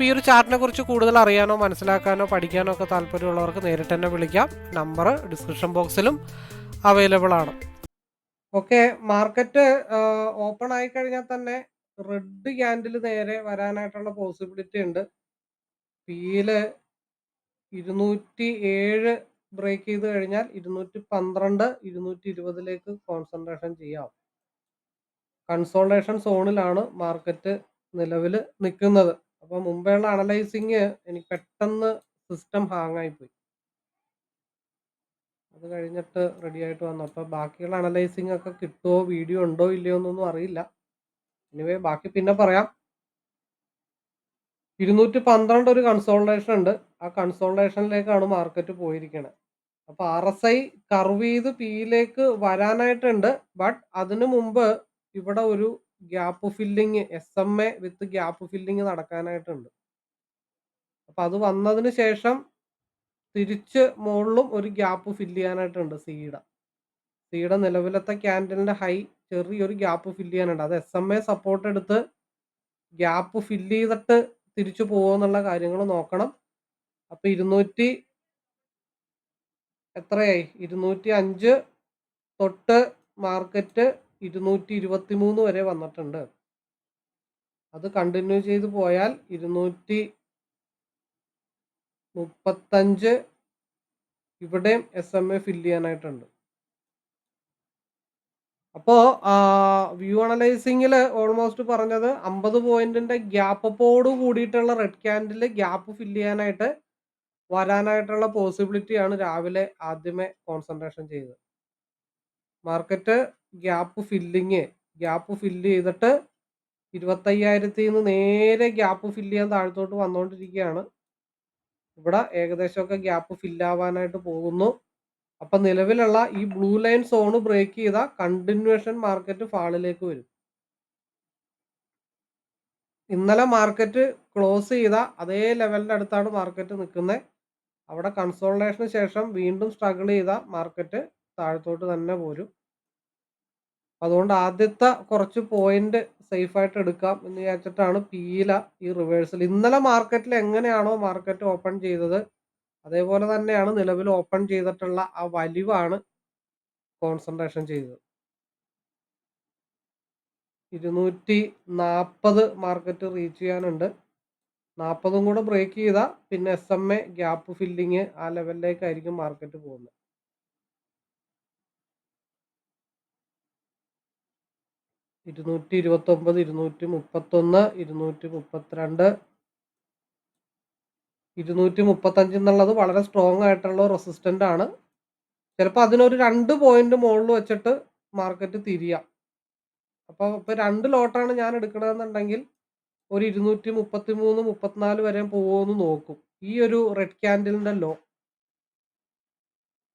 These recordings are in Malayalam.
അപ്പോൾ ഈ ഒരു ചാർട്ടിനെ കുറിച്ച് കൂടുതൽ അറിയാനോ മനസ്സിലാക്കാനോ പഠിക്കാനോ ഒക്കെ താല്പര്യമുള്ളവർക്ക് നേരിട്ട് തന്നെ വിളിക്കാം. നമ്പർ ഡിസ്ക്രിപ്ഷൻ ബോക്സിലും അവൈലബിൾ ആണ്. ഓക്കെ മാർക്കറ്റ് ഓപ്പൺ ആയി കഴിഞ്ഞാൽ തന്നെ റെഡ് ക്യാൻഡിൽ നേരെ വരാനായിട്ടുള്ള പോസിബിലിറ്റി ഉണ്ട്. പിയിൽ ഇരുന്നൂറ്റി ഏഴ് ബ്രേക്ക് ചെയ്ത് കഴിഞ്ഞാൽ ഇരുന്നൂറ്റി പന്ത്രണ്ട് ഇരുന്നൂറ്റി ഇരുപതിലേക്ക് കോൺസെൻട്രേഷൻ ചെയ്യാം കൺസോൾട്ടേഷൻ സോണിലാണ് മാർക്കറ്റ് നിലവിൽ നിൽക്കുന്നത്. അപ്പോൾ മുമ്പേയുള്ള അനലൈസിങ് എനിക്ക് പെട്ടെന്ന് സിസ്റ്റം ഹാങ് പോയി അത് കഴിഞ്ഞിട്ട് റെഡി ആയിട്ട് വന്നു. അപ്പോൾ ബാക്കിയുള്ള അനലൈസിങ് ഒക്കെ കിട്ടുമോ വീഡിയോ ഉണ്ടോ ഇല്ലയോ എന്നൊന്നും അറിയില്ല. എനിവേ ബാക്കി പിന്നെ പറയാം. ഇരുന്നൂറ്റി പന്ത്രണ്ട് ഒരു കൺസോൾട്ടേഷൻ ഉണ്ട്. ആ കൺസോൾട്ടേഷനിലേക്കാണ് മാർക്കറ്റ് പോയിരിക്കുന്നത് അപ്പോൾ ആർ എസ് ഐ കർവ് ചെയ്ത് പിയിലേക്ക് വരാനായിട്ടുണ്ട്. ബട്ട് അതിനു മുമ്പ് ഇവിടെ ഒരു gap filling S M A with gap filling നടക്കാനായിട്ടുണ്ട്. അപ്പൊ അത് വന്നതിന് ശേഷം തിരിച്ച് മുകളിലും ഒരു ഗ്യാപ്പ് ഫില്ല് ചെയ്യാനായിട്ടുണ്ട് സീഡ. സീഡ നിലവിലത്തെ ക്യാൻഡലിന്റെ ഹൈ ചെറിയൊരു ഗ്യാപ്പ് ഫില്ല് ചെയ്യാനുണ്ട്. അത് എസ് എം എ സപ്പോർട്ട് എടുത്ത് ഗ്യാപ്പ് ഫില്ല് ചെയ്തിട്ട് തിരിച്ചു പോകുമെന്നുള്ള കാര്യങ്ങൾ നോക്കണം. അപ്പൊ ഇരുന്നൂറ്റി എത്രയായി? ഇരുന്നൂറ്റി അഞ്ച് തൊട്ട് മാർക്കറ്റ് ഇരുന്നൂറ്റി ഇരുപത്തി മൂന്ന് വരെ വന്നിട്ടുണ്ട്. അത് കണ്ടിന്യൂ ചെയ്ത് പോയാൽ ഇരുന്നൂറ്റി മുപ്പത്തഞ്ച് ഇവിടെയും എസ് എം എ ഫില്ല് ചെയ്യാനായിട്ടുണ്ട്. അപ്പോ വ്യൂ അനലൈസിങ്ങിൽ ഓൾമോസ്റ്റ് പറഞ്ഞത് അമ്പത് പോയിന്റിന്റെ ഗ്യാപ്പ് അപ്പോട് കൂടിയിട്ടുള്ള റെഡ് ക്യാൻഡിൽ ഗ്യാപ്പ് ഫില്ല് ചെയ്യാനായിട്ട് വരാനായിട്ടുള്ള പോസിബിലിറ്റിയാണ് രാവിലെ ആദ്യമേ കോൺസെൻട്രേഷൻ ചെയ്തത്. Market gap filling. Gap fill ചെയ്തിട്ട് ഇരുപത്തയ്യായിരത്തിൽ നിന്ന് നേരെ ഗ്യാപ്പ് ഫില്ല് ചെയ്യാൻ താഴത്തോട്ട് വന്നുകൊണ്ടിരിക്കുകയാണ് ഇവിടെ ഏകദേശമൊക്കെ ഗ്യാപ്പ് ഫില്ലാവാനായിട്ട് പോകുന്നു. അപ്പൊ നിലവിലുള്ള ഈ ബ്ലൂ ലൈൻ സോണ് ബ്രേക്ക് ചെയ്ത കണ്ടിന്യൂഷൻ മാർക്കറ്റ് ഫാളിലേക്ക് വരും. ഇന്നലെ മാർക്കറ്റ് ക്ലോസ് ചെയ്ത അതേ ലെവലിന്റെ അടുത്താണ് മാർക്കറ്റ് നിൽക്കുന്നത് അവിടെ കൺസോൾട്ടേഷന് ശേഷം വീണ്ടും സ്ട്രഗിൾ ചെയ്ത മാർക്കറ്റ് താഴത്തോട്ട് തന്നെ പോരും. അതുകൊണ്ട് ആദ്യത്തെ കുറച്ച് പോയിന്റ് സേഫ് ആയിട്ട് എടുക്കാം എന്ന് വിചാരിച്ചിട്ടാണ് പീല ഈ റിവേഴ്സൽ ഇന്നലെ മാർക്കറ്റിൽ എങ്ങനെയാണോ മാർക്കറ്റ് ഓപ്പൺ ചെയ്തത് അതേപോലെ തന്നെയാണ് നിലവിൽ ഓപ്പൺ ചെയ്തിട്ടുള്ള ആ വലിവാണ് കോൺസെൻട്രേഷൻ ചെയ്തത്. ഇരുന്നൂറ്റി നാൽപ്പത് മാർക്കറ്റ് റീച്ച് ചെയ്യാനുണ്ട്. നാൽപ്പതും കൂടെ ബ്രേക്ക് ചെയ്താൽ പിന്നെ S M A gap filling ആ ലെവലിലേക്കായിരിക്കും മാർക്കറ്റ് പോകുന്നത്. ഇരുന്നൂറ്റി ഇരുപത്തി ഒമ്പത് ഇരുന്നൂറ്റി മുപ്പത്തൊന്ന് ഇരുന്നൂറ്റി മുപ്പത്തിരണ്ട് ഇരുന്നൂറ്റി മുപ്പത്തഞ്ച് എന്നുള്ളത് വളരെ സ്ട്രോങ് ആയിട്ടുള്ള റെസിസ്റ്റന്റ് ആണ്. ചിലപ്പോൾ അതിനൊരു രണ്ട് പോയിന്റ് മുകളിൽ വെച്ചിട്ട് മാർക്കറ്റ് തിരിയാം. അപ്പോൾ ഇപ്പൊ രണ്ട് ലോട്ടാണ് ഞാൻ എടുക്കണമെന്നുണ്ടെങ്കിൽ ഒരു ഇരുന്നൂറ്റി മുപ്പത്തി മൂന്ന് മുപ്പത്തിനാല് വരെ പോകുമെന്ന് നോക്കും. ഈ ഒരു റെഡ് ക്യാൻഡിലിന്റെ ലോ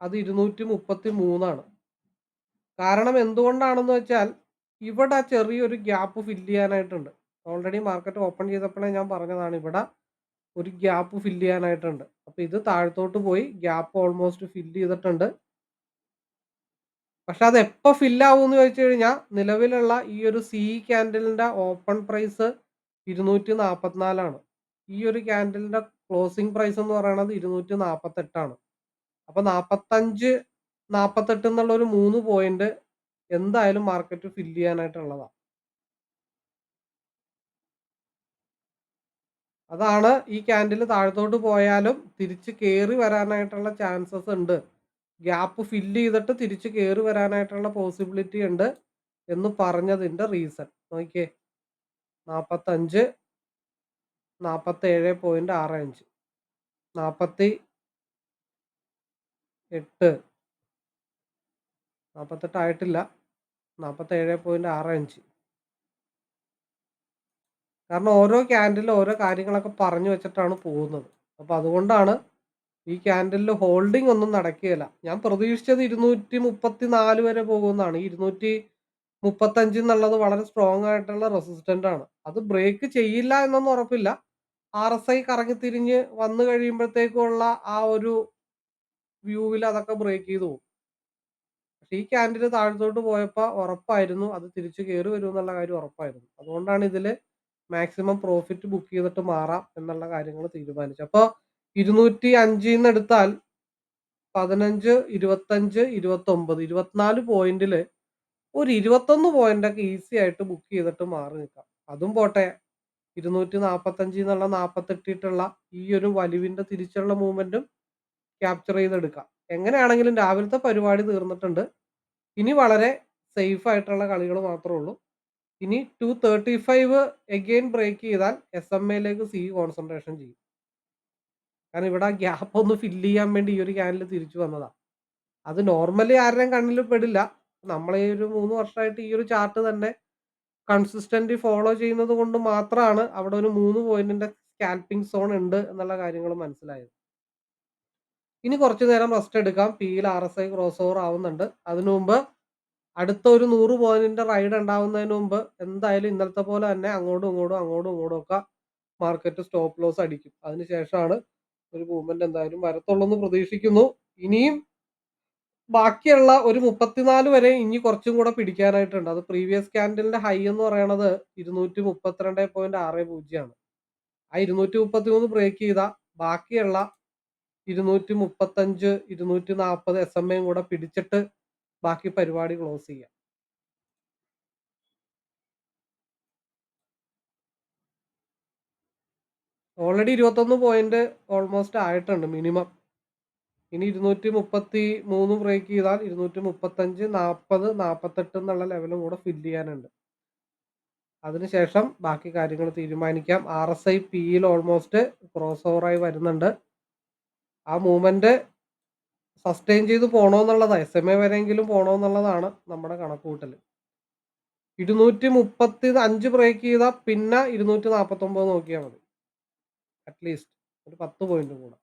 അത് ഇരുന്നൂറ്റി മുപ്പത്തി മൂന്നാണ് കാരണം എന്തുകൊണ്ടാണെന്ന് വെച്ചാൽ ഇവിടെ ചെറിയൊരു ഗ്യാപ്പ് ഫില്ല് ചെയ്യാനായിട്ടുണ്ട്. ഓൾറെഡി മാർക്കറ്റ് ഓപ്പൺ ചെയ്തപ്പോഴേ ഞാൻ പറഞ്ഞതാണ് ഇവിടെ ഒരു ഗ്യാപ്പ് ഫില്ല് ചെയ്യാനായിട്ടുണ്ട്. അപ്പോൾ ഇത് താഴത്തോട്ട് പോയി ഗ്യാപ്പ് ഓൾമോസ്റ്റ് ഫില്ല് ചെയ്തിട്ടുണ്ട്. പക്ഷെ അത് എപ്പോൾ ഫില്ലാവും എന്ന് ചോദിച്ചു കഴിഞ്ഞാൽ നിലവിലുള്ള ഈ ഒരു സി ക്യാൻഡലിന്റെ ഓപ്പൺ പ്രൈസ് ഇരുന്നൂറ്റി നാൽപ്പത്തിനാലാണ് ഈ ഒരു ക്യാൻഡലിന്റെ ക്ലോസിംഗ് പ്രൈസ് എന്ന് പറയുന്നത് ഇരുന്നൂറ്റി നാൽപ്പത്തെട്ടാണ് അപ്പോൾ നാൽപ്പത്തഞ്ച് നാൽപ്പത്തെട്ട് എന്നുള്ള ഒരു മൂന്ന് പോയിന്റ് എന്തായാലും മാർക്കറ്റ് ഫില്ല് ചെയ്യാനായിട്ടുള്ളതാണ് അതാണ് ഈ ക്യാൻഡിൽ താഴത്തോട്ട് പോയാലും തിരിച്ച് കയറി വരാനായിട്ടുള്ള ചാൻസസ് ഉണ്ട്. ഗ്യാപ്പ് ഫില്ല് ചെയ്തിട്ട് തിരിച്ച് കയറി വരാനായിട്ടുള്ള പോസിബിലിറ്റി ഉണ്ട് എന്ന് പറഞ്ഞതിന്റെ റീസൺ നോക്കിയേ. നാൽപ്പത്തഞ്ച് നാൽപ്പത്തേഴ് പോയിന്റ് ആറ് അഞ്ച്. നാൽപ്പത്തി എട്ട്. നാൽപ്പത്തെട്ട് ആയിട്ടില്ല നാൽപ്പത്തേഴ് പോയിന്റ് ആറ് അഞ്ച്. കാരണം ഓരോ ക്യാൻഡിലും ഓരോ കാര്യങ്ങളൊക്കെ പറഞ്ഞു വെച്ചിട്ടാണ് പോകുന്നത്. അപ്പോൾ അതുകൊണ്ടാണ് ഈ ക്യാൻഡിലിൽ ഹോൾഡിംഗ് ഒന്നും നടക്കുകയില്ല. ഞാൻ പ്രതീക്ഷിച്ചത് ഇരുന്നൂറ്റി മുപ്പത്തി നാല് വരെ പോകുന്നതാണ് ഇരുന്നൂറ്റി മുപ്പത്തഞ്ച് എന്നുള്ളത് വളരെ സ്ട്രോങ് ആയിട്ടുള്ള റെസിസ്റ്റന്റ് ആണ്. അത് ബ്രേക്ക് ചെയ്യില്ല എന്നൊന്നും ഉറപ്പില്ല. ആർ എസ് ഐ കറങ്ങിത്തിരിഞ്ഞ് വന്നു കഴിയുമ്പോഴത്തേക്കുള്ള ആ ഒരു വ്യൂവിൽ അതൊക്കെ ബ്രേക്ക് ചെയ്തു പോകും. പക്ഷേ ഈ ക്യാൻഡിൽ താഴത്തോട്ട് പോയപ്പോൾ ഉറപ്പായിരുന്നു അത് തിരിച്ചു കയറി വരും എന്നുള്ള കാര്യം ഉറപ്പായിരുന്നു അതുകൊണ്ടാണ് ഇതിൽ മാക്സിമം പ്രോഫിറ്റ് ബുക്ക് ചെയ്തിട്ട് മാറാം എന്നുള്ള കാര്യങ്ങൾ തീരുമാനിച്ചു അപ്പോൾ ഇരുന്നൂറ്റി അഞ്ചിൽ നിന്ന് എടുത്താൽ പതിനഞ്ച് ഇരുപത്തഞ്ച് ഇരുപത്തൊമ്പത് ഇരുപത്തിനാല് പോയിന്റിൽ ഒരു ഇരുപത്തൊന്ന് പോയിന്റൊക്കെ ഈസി ആയിട്ട് ബുക്ക് ചെയ്തിട്ട് മാറി നിൽക്കാം. അതും പോട്ടെ ഇരുന്നൂറ്റി നാൽപ്പത്തഞ്ചിൽ നിന്നുള്ള നാൽപ്പത്തെട്ടിട്ടുള്ള ഈ ഒരു വലിവിന്റെ തിരിച്ചുള്ള മൂവ്മെന്റും ക്യാപ്ചർ ചെയ്തെടുക്കാം. എങ്ങനെയാണെങ്കിലും രാവിലത്തെ പരിപാടി തീർന്നിട്ടുണ്ട്. ഇനി വളരെ സേഫ് ആയിട്ടുള്ള കളികൾ മാത്രമേ ഉള്ളൂ. ഇനി two thirty five again break ചെയ്താൽ എസ് എം എയിലേക്ക് സി കോൺസെൻട്രേഷൻ ചെയ്യും. കാരണം ഇവിടെ ഗ്യാപ്പ് ഒന്ന് ഫില്ല് ചെയ്യാൻ വേണ്ടി ഈ ഒരു ക്യാനിൽ തിരിച്ചു വന്നതാണ് അത് നോർമലി ആരുടെയും കണ്ണിൽ പെടില്ല. നമ്മൾ ഈ ഒരു മൂന്ന് വർഷമായിട്ട് ഈ ഒരു ചാർട്ട് തന്നെ കൺസിസ്റ്റന്റ് ഫോളോ ചെയ്യുന്നത് കൊണ്ട് മാത്രമാണ് അവിടെ ഒരു മൂന്ന് പോയിന്റിന്റെ സ്കാൽപ്പിംഗ് സോൺ ഉണ്ട് എന്നുള്ള കാര്യങ്ങൾ മനസ്സിലായത്. ഇനി കുറച്ചു നേരം റെസ്റ്റ് എടുക്കാം. പിയിൽ R S I cross over ആവുന്നുണ്ട്. അതിനു മുമ്പ് അടുത്ത ഒരു നൂറ് പോയിന്റിന്റെ റൈഡ് ഉണ്ടാവുന്നതിന് മുമ്പ് എന്തായാലും ഇന്നലത്തെ പോലെ തന്നെ അങ്ങോട്ടും ഇങ്ങോട്ടും അങ്ങോട്ടും ഇങ്ങോട്ടും ഒക്കെ മാർക്കറ്റ് സ്റ്റോപ്പ് ലോസ് അടിക്കും. അതിനുശേഷമാണ് ഒരു മൂവ്മെന്റ് എന്തായാലും വരത്തുള്ളൂ പ്രതീക്ഷിക്കുന്നു. ഇനിയും ബാക്കിയുള്ള ഒരു മുപ്പത്തിനാല് വരെ ഇനി കുറച്ചും കൂടെ പിടിക്കാനായിട്ടുണ്ട്. അത് പ്രീവിയസ് ക്യാൻഡലിന്റെ ഹൈ എന്ന് പറയുന്നത് ഇരുന്നൂറ്റി മുപ്പത്തിരണ്ട് പോയിന്റ് ആറ് പൂജ്യമാണ്. ആ ഇരുന്നൂറ്റി മുപ്പത്തി മൂന്ന് ബ്രേക്ക് ചെയ്ത ബാക്കിയുള്ള ഇരുന്നൂറ്റി മുപ്പത്തഞ്ച് ഇരുന്നൂറ്റി നാൽപ്പത് എസ് എം എയും കൂടെ പിടിച്ചിട്ട് ബാക്കി പരിപാടി ക്ലോസ് ചെയ്യാം. ഓൾറെഡി ഇരുപത്തൊന്ന് പോയിന്റ് ഓൾമോസ്റ്റ് ആയിട്ടുണ്ട് മിനിമം ഇനി ഇരുന്നൂറ്റി മുപ്പത്തി മൂന്ന് ബ്രേക്ക് ചെയ്താൽ ഇരുന്നൂറ്റി മുപ്പത്തഞ്ച് നാൽപ്പത് നാൽപ്പത്തെട്ട് എന്നുള്ള ലെവലും കൂടെ ഫില്ല് ചെയ്യാനുണ്ട്. അതിനുശേഷം ബാക്കി കാര്യങ്ങൾ തീരുമാനിക്കാം. ആർ എസ് ഐ പിയിൽ ഓൾമോസ്റ്റ് ക്രോസ് ഓവറായി വരുന്നുണ്ട്. ആ മൂവ്മെന്റ് സസ്റ്റെയിൻ ചെയ്ത് പോകണമെന്നുള്ളതാണ് എസ് എം എ വരെയെങ്കിലും പോകണമെന്നുള്ളതാണ് നമ്മുടെ കണക്കുകൂട്ടൽ ഇരുന്നൂറ്റി മുപ്പത്തി അഞ്ച് ബ്രേക്ക് ചെയ്താൽ പിന്നെ ഇരുന്നൂറ്റി നാൽപ്പത്തൊമ്പത് നോക്കിയാൽ മതി അറ്റ്ലീസ്റ്റ് ഒരു പത്ത് പോയിന്റ് കൂടെ.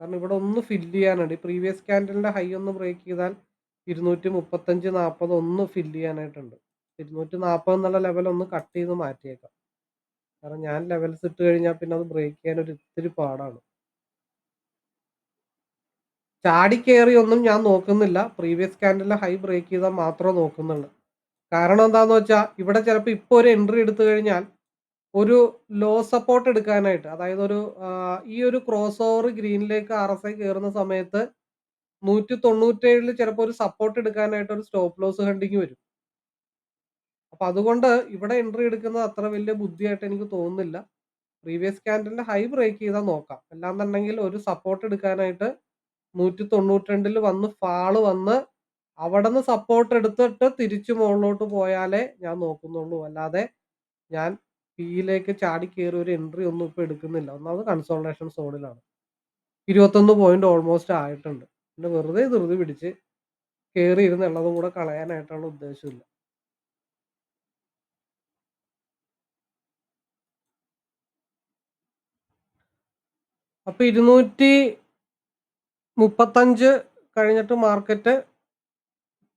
കാരണം ഇവിടെ ഒന്ന് ഫില്ല് ചെയ്യാനുണ്ട് ഈ പ്രീവിയസ് ക്യാൻഡലിന്റെ ഹൈ ഒന്ന് ബ്രേക്ക് ചെയ്താൽ ഇരുന്നൂറ്റി മുപ്പത്തഞ്ച് നാൽപ്പത് ഒന്ന് ഫില്ല് ചെയ്യാനായിട്ടുണ്ട്. ഇരുന്നൂറ്റി നാൽപ്പത് എന്നുള്ള ലെവൽ ഒന്ന് കട്ട് ചെയ്ത് മാറ്റിയേക്കാം. കാരണം ഞാൻ ലെവൽസ് ഇട്ട് കഴിഞ്ഞാൽ പിന്നെ അത് ബ്രേക്ക് ചെയ്യാൻ ഒരു ഇത്തിരി പാടാണ്. ചാടിക്കേറി ഒന്നും ഞാൻ നോക്കുന്നില്ല. പ്രീവിയസ് കാൻഡിൽ ഹൈ ബ്രേക്ക് ചെയ്താൽ മാത്രമേ നോക്കുന്നുള്ളൂ. കാരണം എന്താണെന്ന് വെച്ചാൽ ഇവിടെ ചിലപ്പോൾ ഇപ്പോൾ ഒരു എൻട്രി എടുത്തു കഴിഞ്ഞാൽ ഒരു ലോ സപ്പോർട്ട് എടുക്കാനായിട്ട് അതായത് ഒരു ഈ ഒരു ക്രോസ് ഓവർ ഗ്രീനിലേക്ക് ആർ എസ് ഐ കയറുന്ന സമയത്ത് നൂറ്റി തൊണ്ണൂറ്റേഴിൽ ചിലപ്പോൾ ഒരു സപ്പോർട്ട് എടുക്കാനായിട്ട് ഒരു സ്റ്റോപ്പ് ലോസ് ഹണ്ടിങ് വരും. അപ്പൊ അതുകൊണ്ട് ഇവിടെ എൻട്രി എടുക്കുന്നത് അത്ര വലിയ ബുദ്ധിയായിട്ട് എനിക്ക് തോന്നുന്നില്ല. പ്രീവിയസ് ക്യാൻഡലിന്റെ ഹൈ ബ്രേക്ക് ചെയ്താൽ നോക്കാം. അല്ലാന്നുണ്ടെങ്കിൽ ഒരു സപ്പോർട്ട് എടുക്കാനായിട്ട് നൂറ്റി തൊണ്ണൂറ്റി വന്ന് ഫാൾ വന്ന് അവിടെ നിന്ന് സപ്പോർട്ട് എടുത്തിട്ട് തിരിച്ചു മുകളിലോട്ട് പോയാലേ ഞാൻ നോക്കുന്നുള്ളൂ. അല്ലാതെ ഞാൻ പിയിലേക്ക് ചാടി കയറി ഒരു എൻട്രി ഒന്നും ഇപ്പൊ എടുക്കുന്നില്ല. ഒന്നാമത് കൺസോൾട്ടേഷൻ സോണിലാണ് ഇരുപത്തൊന്ന് പോയിന്റ് ഓൾമോസ്റ്റ് ആയിട്ടുണ്ട്. പിന്നെ വെറുതെ ധൃതി പിടിച്ച് കയറി ഇരുന്നുള്ളതും കൂടെ കളയാനായിട്ടുള്ള ഉദ്ദേശമില്ല അപ്പൊ ഇരുന്നൂറ്റി മുപ്പത്തഞ്ച് കഴിഞ്ഞിട്ട് മാർക്കറ്റ്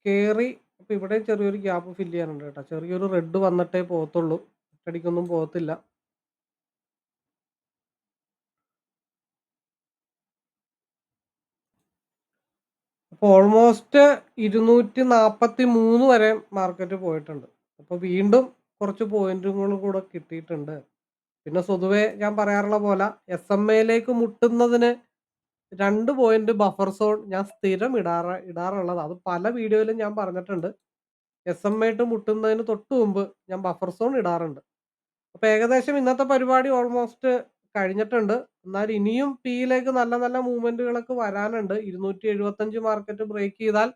കയറി അപ്പം ഇവിടെ ചെറിയൊരു ഗ്യാപ്പ് ഫില്ല് ചെയ്യാനുണ്ട് കേട്ടോ. ചെറിയൊരു റെഡ് വന്നിട്ടേ പോകത്തുള്ളൂ. ഒറ്റടിക്കൊന്നും പോകത്തില്ല. അപ്പോൾ ഓൾമോസ്റ്റ് ഇരുന്നൂറ്റി നാൽപ്പത്തി മൂന്ന് വരെ മാർക്കറ്റ് പോയിട്ടുണ്ട്. അപ്പോൾ വീണ്ടും കുറച്ച് പോയിന്റുകൾ കൂടെ കിട്ടിയിട്ടുണ്ട്. പിന്നെ സ്വതുവേ ഞാൻ പറയാറുള്ള പോലെ എസ് എം എയിലേക്ക് മുട്ടുന്നതിന് രണ്ട് പോയിന്റ് ബഫർ സോൺ ഞാൻ സ്ഥിരം ഇടാറ് ഇടാറുള്ളത്. അത് പല വീഡിയോയിലും ഞാൻ പറഞ്ഞിട്ടുണ്ട്. എസ് എം ഐട്ട് മുട്ടുന്നതിന് തൊട്ട് മുമ്പ് ഞാൻ ബഫർ സോൺ ഇടാറുണ്ട്. അപ്പൊ ഏകദേശം ഇന്നത്തെ പരിപാടി ഓൾമോസ്റ്റ് കഴിഞ്ഞിട്ടുണ്ട്. എന്നാൽ ഇനിയും പിയിലേക്ക് നല്ല നല്ല മൂവ്മെന്റുകളൊക്കെ വരാനുണ്ട്. ഇരുന്നൂറ്റി എഴുപത്തഞ്ച് മാർക്കറ്റ് ബ്രേക്ക് ചെയ്താൽ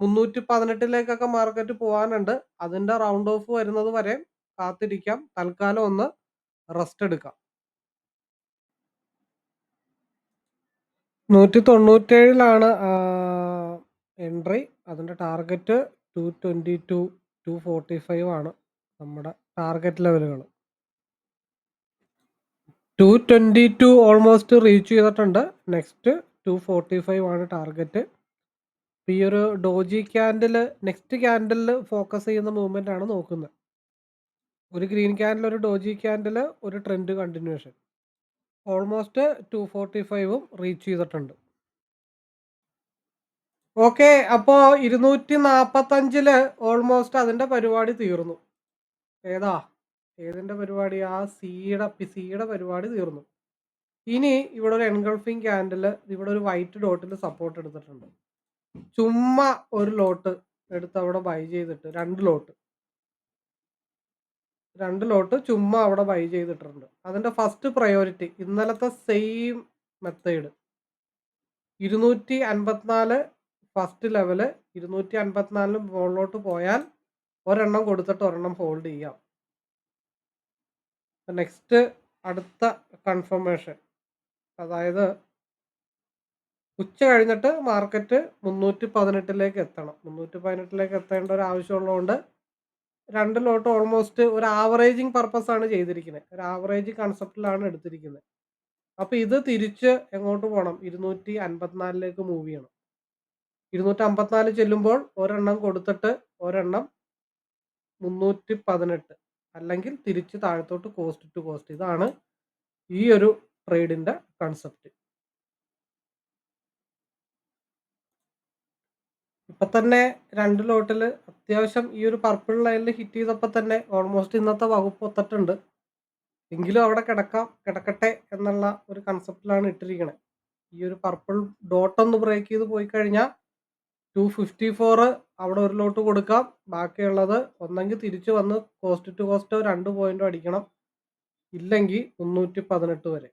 മുന്നൂറ്റി പതിനെട്ടിലേക്കൊക്കെ മാർക്കറ്റ് പോകാനുണ്ട് അതിന്റെ റൗണ്ട് ഓഫ് വരുന്നത് വരെ കാത്തിരിക്കാം. തൽക്കാലം ഒന്ന് റെസ്റ്റ് എടുക്കാം. നൂറ്റി തൊണ്ണൂറ്റേഴിലാണ് എൻട്രി. അതിന്റെ target two twenty two two forty five ആണ് നമ്മുടെ ടാർഗറ്റ് ലെവലുകൾ. Two twenty two almost reach ചെയ്തിട്ടുണ്ട്. നെക്സ്റ്റ് ടു ഫോർട്ടി ഫൈവ് ആണ് ടാർഗറ്റ്. ഈ ഒരു doji candle next candle focus ചെയ്യുന്ന മൂവ്മെന്റ് ആണ് നോക്കുന്നത്. ഒരു ഗ്രീൻ ക്യാൻഡിൽ ഒരു ഡോജി ക്യാൻഡിൽ ഒരു trend continuation almost two forty ഫൈവും റീച്ച് ചെയ്തിട്ടുണ്ട്. ഓക്കെ അപ്പോൾ ഇരുന്നൂറ്റി നാൽപ്പത്തഞ്ചിൽ ഓൾമോസ്റ്റ് അതിന്റെ പരിപാടി തീർന്നു. ഏതാ? ഏതിന്റെ പരിപാടി? ആ സിയുടെ സിയുടെ പരിപാടി തീർന്നു. ഇനി ഇവിടെ ഒരു എൻഗൾഫിങ് ക്യാൻഡിൽ ഇവിടെ ഒരു വൈറ്റ് ഡോട്ടിൽ സപ്പോർട്ട് എടുത്തിട്ടുണ്ട്. ചുമ്മാ ഒരു ലോട്ട് എടുത്ത് അവിടെ ബൈ ചെയ്തിട്ട് രണ്ട് ലോട്ട് രണ്ട് ലോട്ട് ചുമ്മാ അവിടെ ബൈ ചെയ്തിട്ടുണ്ട് അതിന്റെ ഫസ്റ്റ് പ്രയോറിറ്റി ഇന്നലത്തെ സെയിം മെത്തേഡ് ഇരുന്നൂറ്റി അൻപത്തിനാല് ഫസ്റ്റ് ലെവൽ ഇരുന്നൂറ്റി അൻപത്തിനാലിന് മുകളിലോട്ട് പോയാൽ ഒരെണ്ണം കൊടുത്തിട്ട് ഒരെണ്ണം ഹോൾഡ് ചെയ്യാം. നെക്സ്റ്റ് അടുത്ത കൺഫർമേഷൻ അതായത് ഉച്ച കഴിഞ്ഞിട്ട് മാർക്കറ്റ് മുന്നൂറ്റി പതിനെട്ടിലേക്ക് എത്തണം. മുന്നൂറ്റി പതിനെട്ടിലേക്ക് എത്തേണ്ട ഒരു ആവശ്യമുള്ളതുകൊണ്ട് രണ്ട് ലോട്ട് ഓൾമോസ്റ്റ് ഒരു ആവറേജിങ് പർപ്പസ് ആണ് ചെയ്തിരിക്കുന്നത് ഒരു ആവറേജ് കൺസെപ്റ്റിലാണ് എടുത്തിരിക്കുന്നത് അപ്പോൾ ഇത് തിരിച്ച് എങ്ങോട്ട് പോകണം ഇരുന്നൂറ്റി അൻപത്തിനാലിലേക്ക് മൂവ് ചെയ്യണം. ഇരുന്നൂറ്റി അമ്പത്തിനാല് ചെല്ലുമ്പോൾ ഒരെണ്ണം കൊടുത്തിട്ട് ഒരെണ്ണം മുന്നൂറ്റി പതിനെട്ട് അല്ലെങ്കിൽ തിരിച്ച് താഴത്തോട്ട് കോസ്റ്റ് ടു കോസ്റ്റ് ഇതാണ് ഈ ഒരു ട്രേഡിന്റെ കൺസെപ്റ്റ് ഇപ്പൊ തന്നെ രണ്ട് ലോട്ടിൽ അത്യാവശ്യം ഈ ഒരു പർപ്പിൾ ലൈനിൽ ഹിറ്റ് ചെയ്തപ്പോൾ തന്നെ ഓൾമോസ്റ്റ് ഇന്നത്തെ വകുപ്പ് ഒത്തിട്ടുണ്ട്. എങ്കിലും അവിടെ കിടക്കാം കിടക്കട്ടെ എന്നുള്ള ഒരു കൺസെപ്റ്റിലാണ് ഇട്ടിരിക്കുന്നത് ഈ ഒരു പർപ്പിൾ ഡോട്ട് ഒന്ന് ബ്രേക്ക് ചെയ്ത് പോയി കഴിഞ്ഞാൽ ടു ഫിഫ്റ്റി ഫോർ അവിടെ ഒരു ലോട്ട് കൊടുക്കാം. ബാക്കിയുള്ളത് ഒന്നെങ്കിൽ തിരിച്ചു വന്ന് കോസ്റ്റ് ടു കോസ്റ്റോ രണ്ട് പോയിന്റോ അടിക്കണം. ഇല്ലെങ്കിൽ മുന്നൂറ്റി പതിനെട്ട് വരെ.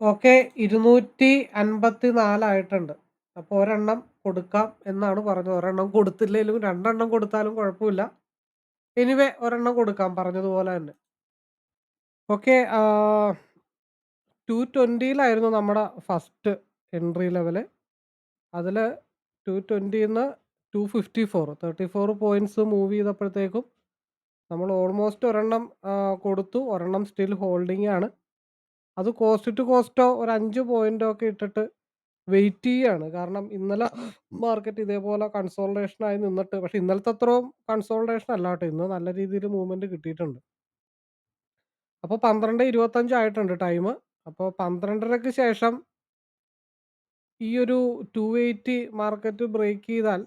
ഓക്കെ ഇരുന്നൂറ്റി അൻപത്തി നാലായിട്ടുണ്ട് അപ്പോൾ ഒരെണ്ണം കൊടുക്കാം എന്നാണ് പറഞ്ഞത്. ഒരെണ്ണം കൊടുത്തില്ലെങ്കിലും രണ്ടെണ്ണം കൊടുത്താലും കുഴപ്പമില്ല. എനിവേ ഒരെണ്ണം കൊടുക്കാം പറഞ്ഞതുപോലെ തന്നെ. ഓക്കെ ടു ട്വന്റിയിലായിരുന്നു നമ്മുടെ ഫസ്റ്റ് എൻട്രി ലെവൽ. അതിൽ ടു ട്വന്റിയിൽ നിന്ന് two fifty four thirty four points move ചെയ്തപ്പോഴത്തേക്കും നമ്മൾ ഓൾമോസ്റ്റ് ഒരെണ്ണം കൊടുത്തു. ഒരെണ്ണം സ്റ്റിൽ ഹോൾഡിംഗ് ആണ്. അത് കോസ്റ്റ് ടു കോസ്റ്റോ ഒരു അഞ്ച് പോയിന്റോ ഒക്കെ ഇട്ടിട്ട് വെയിറ്റ് ചെയ്യാണ്. കാരണം ഇന്നലെ മാർക്കറ്റ് ഇതേപോലെ കൺസോൾട്ടേഷൻ ആയി നിന്നിട്ട് പക്ഷെ ഇന്നലത്തെ അത്രയും കൺസോൾട്ടേഷൻ അല്ല കേട്ടോ. ഇന്ന് നല്ല രീതിയിൽ മൂവ്മെന്റ് കിട്ടിയിട്ടുണ്ട്. അപ്പോൾ പന്ത്രണ്ട് ഇരുപത്തഞ്ച് ആയിട്ടുണ്ട് ടൈം അപ്പോൾ പന്ത്രണ്ടരക്ക് ശേഷം ഈ ഒരു ടു എയ്റ്റി മാർക്കറ്റ് ബ്രേക്ക് ചെയ്താൽ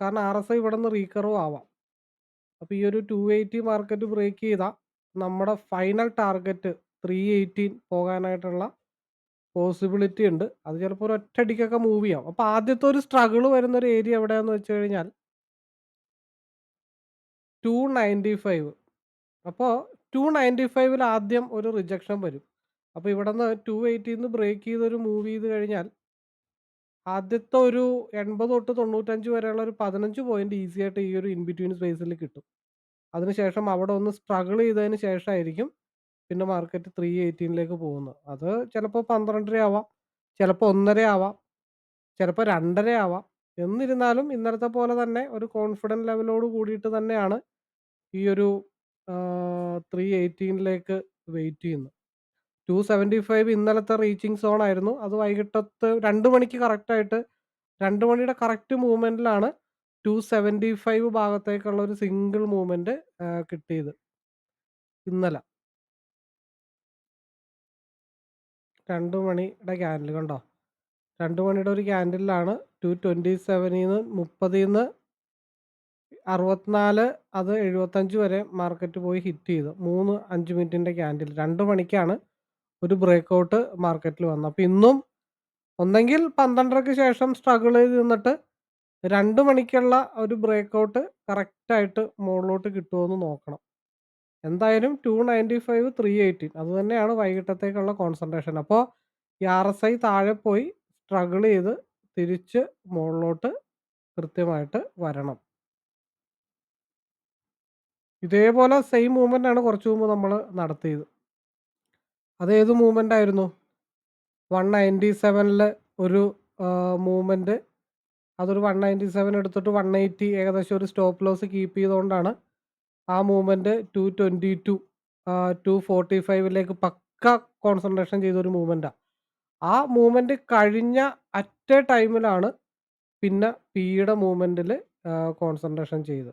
കാരണം ആർ എസ് ഐ ഇവിടെ നിന്ന് റീകർവ് ആവാം. അപ്പോൾ ഈ ഒരു ടു എയ്റ്റി മാർക്കറ്റ് ബ്രേക്ക് ചെയ്താൽ നമ്മുടെ ഫൈനൽ ടാർഗറ്റ് ത്രീ എയ്റ്റീൻ പോകാനായിട്ടുള്ള പോസിബിലിറ്റി ഉണ്ട്. അത് ചിലപ്പോൾ ഒരു ഒറ്റയടിക്കൊക്കെ മൂവ് ചെയ്യാം. അപ്പോൾ ആദ്യത്തെ ഒരു സ്ട്രഗിൾ വരുന്ന ഒരു ഏരിയ എവിടെയാന്ന് വെച്ച് കഴിഞ്ഞാൽ ടു നയന്റി ഫൈവ് അപ്പോൾ ടു നയന്റി ഫൈവിൽ ആദ്യം ഒരു റിജക്ഷൻ വരും. അപ്പോൾ ഇവിടെ നിന്ന് ടു എയ്റ്റിയിൽ നിന്ന് ബ്രേക്ക് ചെയ്തൊരു മൂവ് ചെയ്ത് കഴിഞ്ഞാൽ ആദ്യത്തെ ഒരു എൺപത് തൊട്ട് തൊണ്ണൂറ്റഞ്ച് വരെയുള്ള ഒരു പതിനഞ്ച് പോയിന്റ് ഈസി ആയിട്ട് ഈ ഒരു ഇൻ ബിറ്റ്വീൻ സ്പേസിൽ കിട്ടും. അതിനുശേഷം അവിടെ ഒന്ന് സ്ട്രഗിൾ ചെയ്തതിന് ശേഷമായിരിക്കും പിന്നെ മാർക്കറ്റ് ത്രീ എയ്റ്റീനിലേക്ക് പോകുന്നു. അത് ചിലപ്പോൾ പന്ത്രണ്ടര ആവാം ചിലപ്പോൾ ഒന്നര ആവാം ചിലപ്പോൾ രണ്ടര ആവാം എന്നിരുന്നാലും ഇന്നലത്തെ പോലെ തന്നെ ഒരു കോൺഫിഡന്റ് ലെവലോട് കൂടിയിട്ട് തന്നെയാണ് ഈ ഒരു ത്രീ എയ്റ്റീനിലേക്ക് വെയിറ്റ് ചെയ്യുന്നത്. ടു സെവന്റി ഫൈവ് ഇന്നലത്തെ റീച്ചിങ് സോൺ ആയിരുന്നു. അത് വൈകിട്ടത്ത് രണ്ട് മണിക്ക് കറക്റ്റായിട്ട് രണ്ട് മണിയുടെ കറക്റ്റ് സെവന്റി ഫൈവ് ഭാഗത്തേക്കുള്ള ഒരു സിംഗിൾ മൂവ്മെന്റ് കിട്ടിയത്. ഇന്നലെ. രണ്ട് മണിയുടെ ക്യാൻഡിൽ കണ്ടോ രണ്ട് മണിയുടെ ഒരു ക്യാൻഡിലാണ് ടു ട്വന്റി സെവനിൽ നിന്ന് മുപ്പതിൽ നിന്ന് 64 അത് 75 വരെ മാർക്കറ്റ് പോയി ഹിറ്റ് ചെയ്തു. മൂന്ന് അഞ്ച് മിനിറ്റിന്റെ ക്യാൻഡിൽ രണ്ട് മണിക്കാണ് ഒരു ബ്രേക്ക് ഔട്ട് മാർക്കറ്റിൽ വന്നത്. അപ്പോൾ ഇന്നും ഒന്നെങ്കിൽ 12:30ക്ക് ശേഷം സ്ട്രഗിൾ ചെയ്ത് നിന്നിട്ട് രണ്ട് മണിക്കുള്ള ഒരു ബ്രേക്ക് ബ്രേക്കൗട്ട് കറക്റ്റായിട്ട് മുകളിലോട്ട് കിട്ടുമോ എന്ന് നോക്കണം. എന്തായാലും 295, 318 അത് തന്നെയാണ് വൈകിട്ടത്തേക്കുള്ള കോൺസെൻട്രേഷൻ. അപ്പോൾ ഈ ആർ എസ് ഐ താഴെ പോയി സ്ട്രഗിൾ ചെയ്ത് തിരിച്ച് മുകളിലോട്ട് കൃത്യമായിട്ട് വരണം. ഇതേപോലെ സെയിം മൂവ്മെന്റ് ആണ് കുറച്ച് മുമ്പ് നമ്മൾ നടത്തിയത്. അതേത് മൂവ്മെന്റ് ആയിരുന്നു? 197ൽ ഒരു മൂവ്മെന്റ് അതൊരു വൺ നയന്റി സെവൻ എടുത്തിട്ട് 180 ഏകദേശം ഒരു സ്റ്റോപ്പ് ലോസ് കീപ്പ് ചെയ്തുകൊണ്ടാണ് ആ മൂവ്മെന്റ് 222 ആഹ് 245ലേക്ക് പക്കാ കോൺസെൻട്രേഷൻ ചെയ്തൊരു മൂവ്മെന്റാ. ആ മൂവ്മെന്റ് കഴിഞ്ഞ അറ്റ് എ ടൈമിലാണ് പിന്നെ പിയുടെ മൂവ്മെന്റിൽ കോൺസെൻട്രേഷൻ ചെയ്തത്.